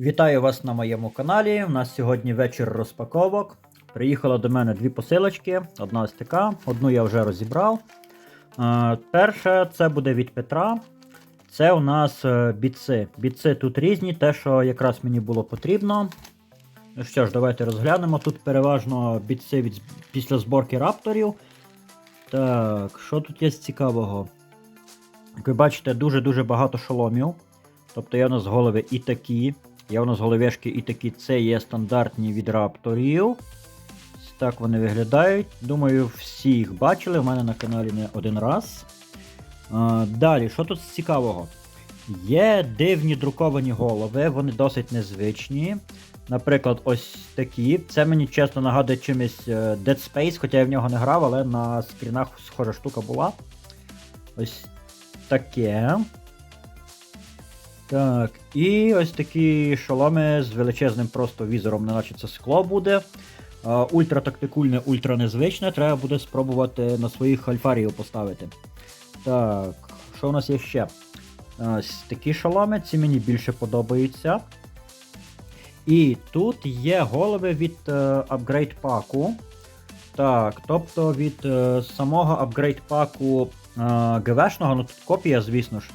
Вітаю вас на моєму каналі. У нас сьогодні вечір розпаковок. Приїхало до мене дві посилочки. Одна ось така, одну я вже розібрав. Е, перша це буде від Петра. Це у нас е, біци. Біци тут різні, те, що якраз мені було потрібно. Ну що ж, давайте розглянемо. Тут переважно біци від, після зборки рапторів. Так, що тут є з цікавого? Як ви бачите, дуже-дуже багато шоломів. Тобто є у нас голови і такі. У нас головешки і такі. Це є стандартні від рапторів. Так вони виглядають. Думаю, всі їх бачили. У мене на каналі не один раз. Далі, що тут з цікавого? Є дивні друковані голови, вони досить незвичні. Наприклад, ось такі. Це мені чесно нагадує чимось е, Dead Space, хоча я в нього не грав, але на скрінах схожа штука була. Ось таке. Так, і ось такі шоломи з величезним просто візором, неначе це скло буде. Ультра тактикульне, ультра треба буде спробувати на своїх альфарів поставити. Так, що у нас є ще? Ось такі шоломи, ці мені більше подобаються. І тут є голови від апгрейд паку. Так, тобто від е, самого апгрейд паку е, ГВшного, ну тут копія, звісно ж.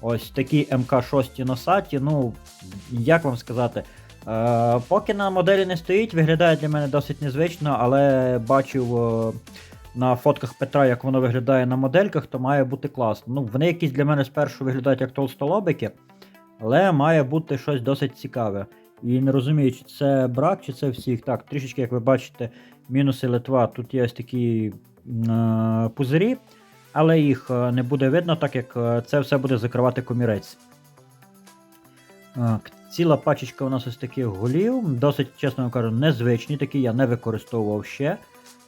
Ось такі МК6 носаті, ну, як вам сказати. Е, поки на моделі не стоїть, виглядає для мене досить незвично, але бачив е, на фотках Петра, як воно виглядає на модельках, то має бути класно. Ну, вони якісь для мене спершу виглядають як толстолобики, але має бути щось досить цікаве. І не розумію, чи це брак, чи це всіх. Так, трішечки, як ви бачите, мінуси Литва. Тут є ось такі е, пузирі, але їх е, не буде видно, так як е, це все буде закривати комірець. Так, ціла пачечка у нас ось таких голів. Досить, чесно кажу, незвичні, такі я не використовував ще.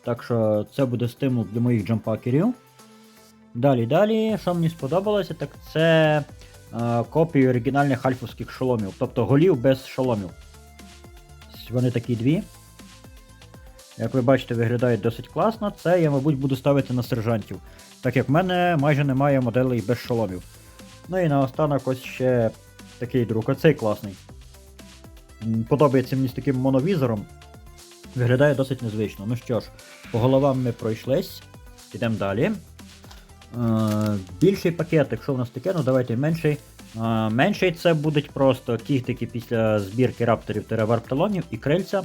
Так що це буде стимул для моїх джампакерів. Далі, далі, що мені сподобалося, так це е, копії оригінальних альфовських шоломів, тобто голів без шоломів. Вони такі дві. Як ви бачите, виглядають досить класно. Це я, мабуть, буду ставити на сержантів. Так як в мене майже немає моделей без шоломів. Ну і наостанок ось ще такий друг. Оцей класний. Подобається мені з таким моновізором. Виглядає досить незвично. Ну що ж, по головам ми пройшлись. Підемо далі. Е, більший пакетик, що в нас таке? Ну давайте менший. Е, менший це будуть просто кіхтики після збірки рапторів варпталонів і крильця.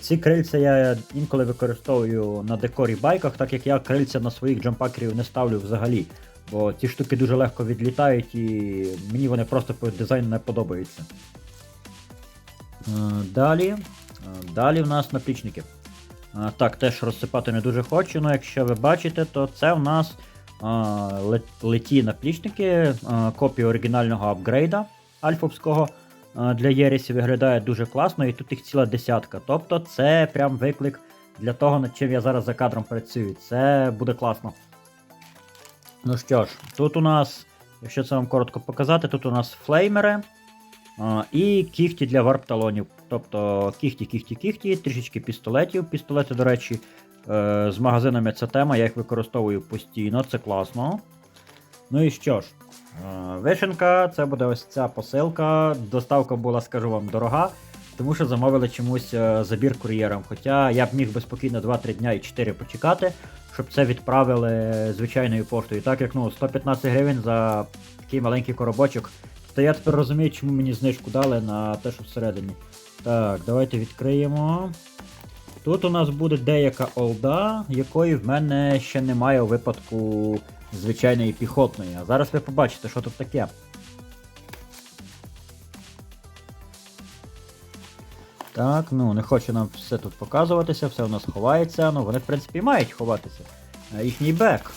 Ці крильця я інколи використовую на декорі байках, так як я крильця на своїх джампакерів не ставлю взагалі. Бо ці штуки дуже легко відлітають і мені вони просто по дизайну не подобаються. Далі. Далі в нас наплічники. Так, теж розсипати не дуже хочу, але якщо ви бачите, то це в нас леті наплічники, копія оригінального апгрейда альфовського для Єрісі виглядає дуже класно, і тут їх ціла десятка. Тобто це прям виклик для того, над чим я зараз за кадром працюю. Це буде класно. Ну що ж, тут у нас, якщо це вам коротко показати, тут у нас флеймери і кіхті для варп-талонів. Тобто кіхті, кіхті, кіхті, трішечки пістолетів. Пістолети, до речі, е, з магазинами це тема, я їх використовую постійно, це класно. Ну і що ж, вишенка, це буде ось ця посилка. Доставка була, скажу вам, дорога, тому що замовили чомусь е, забір кур'єром. Хоча я б міг би спокійно 2-3 дня і 4 почекати, щоб це відправили звичайною поштою. Так як ну, 115 гривень за такий маленький коробочок. То я тепер розумію, чому мені знижку дали на те, що всередині. Так, давайте відкриємо. Тут у нас буде деяка олда, якої в мене ще немає у випадку звичайної піхотної. А зараз ви побачите, що тут таке. Так, ну не хочу нам все тут показуватися, все у нас ховається. Ну вони в принципі мають ховатися. Їхній бек.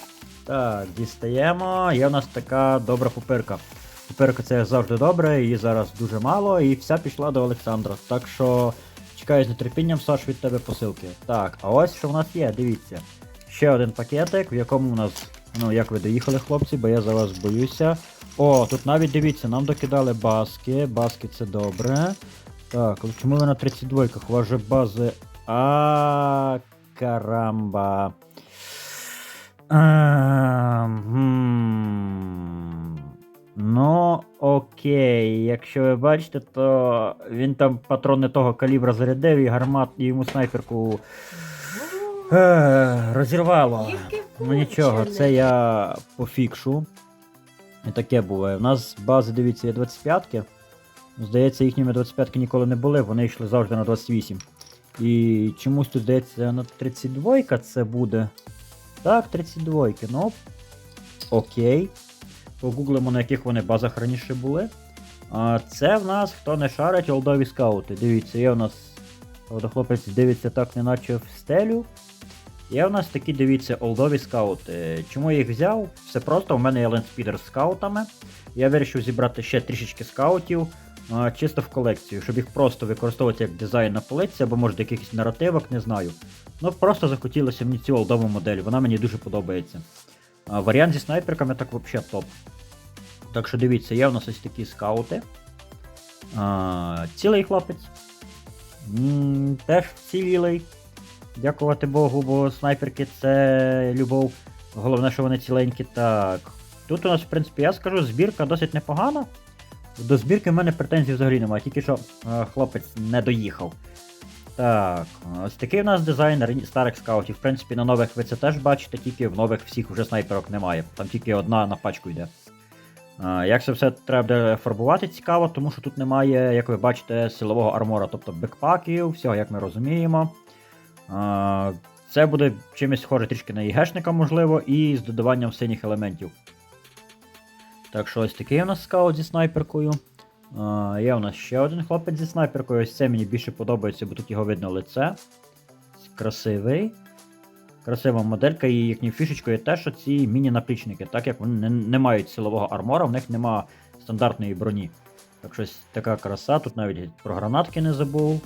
Так, дістаємо. Є у нас така добра пупирка. Пупирка це завжди добре, її зараз дуже мало, і вся пішла до Олександра. Так що чекаю з нетерпінням, Саш, від тебе посилки. Так, а ось що в нас є, дивіться. Ще один пакетик, в якому у нас. Ну, як ви доїхали, хлопці, бо я за вас боюся. О, тут навіть дивіться, нам докидали баски. Баски це добре. Так, але чому ви на 32-ках? У вас же бази. А карамба. Ем. Ну, окей, якщо ви бачите, то він там патрон не того калібра зарядив і гармат і йому снайперку е, розірвало. Ну нічого, це я пофікшу. І таке буває. У нас бази, дивіться, є 25-ки. Здається, їхніми 25-ки ніколи не були, вони йшли завжди на 28. І чомусь тут, здається, на 32 це буде. Так, 32. Ну. Окей. Погуглимо, на яких вони базах раніше були. А це в нас, хто не шарить, олдові скаути. Дивіться, є у нас. Хлопець дивиться так, неначе в стелю. Є в нас такі, дивіться, олдові скаути. Чому я їх взяв? Все просто, у мене є лендспідер з скаутами. Я вирішив зібрати ще трішечки скаутів, чисто в колекцію, щоб їх просто використовувати як дизайн на полиці, або може до якихось наративок, не знаю. Ну просто захотілося мені цю олдову модель, вона мені дуже подобається. Варіант зі снайперками так взагалі топ. Так що дивіться, є в нас ось такі скаути. Цілий хлопець. Теж цілілий. Дякувати Богу, бо снайперки це любов. Головне, що вони ціленькі. Так. Тут у нас, в принципі, я скажу, збірка досить непогана. До збірки в мене претензій взагалі немає, тільки що е, хлопець не доїхав. Так, ось такий у нас дизайн старих скаутів. В принципі, на нових ви це теж бачите, тільки в нових всіх вже снайперок немає. Там тільки одна на пачку йде. А, Як це все треба фарбувати, цікаво, тому що тут немає, як ви бачите, силового армора, тобто бекпаків, всього, як ми розуміємо. Це буде чимось схоже трішки на ігешника, можливо, і з додаванням синіх елементів. Так що ось такий у нас скаут зі снайперкою. А, Є у нас ще один хлопець зі снайперкою. Ось це мені більше подобається, бо тут його видно лице. Красивий. Красива моделька, і їхньою фішечкою те, що ці міні-наплічники, так як вони не, не мають силового армора, в них нема стандартної броні. Так що ось така краса, тут навіть про гранатки не забув.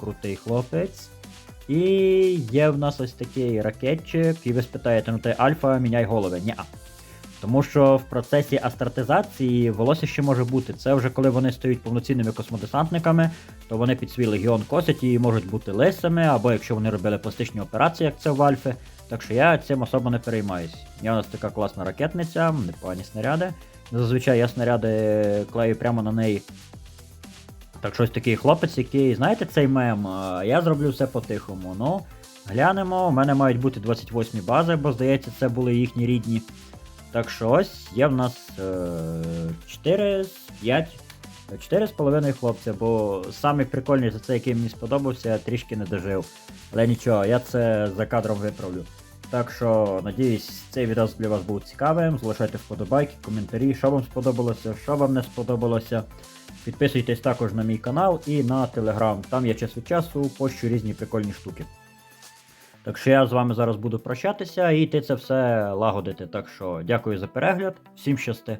Крутий хлопець. І є в нас ось такий ракетчик, і ви спитаєте, ну ти альфа, міняй голови. Ні. Тому що в процесі астратизації волосся ще може бути. Це вже коли вони стають повноцінними космодесантниками, то вони під свій легіон косять і можуть бути лисими, або якщо вони робили пластичні операції, як це в Альфи. Так що я цим особо не переймаюсь. Є у нас така класна ракетниця, непогані снаряди. Зазвичай я снаряди клею прямо на неї. Так що ось такий хлопець, який, знаєте, цей мем, я зроблю все по-тихому. Ну, глянемо, у мене мають бути 28 бази, бо здається, це були їхні рідні. Так що ось є в нас е, 4 з 5. 4,5 хлопця, бо самий прикольний за це, який мені сподобався, я трішки не дожив. Але нічого, я це за кадром виправлю. Так що, надіюсь, цей відео для вас був цікавим. Залишайте вподобайки, коментарі, що вам сподобалося, що вам не сподобалося. Підписуйтесь також на мій канал і на телеграм. Там я час від часу пощу різні прикольні штуки. Так що я з вами зараз буду прощатися і йти це все лагодити. Так що дякую за перегляд, всім щасти.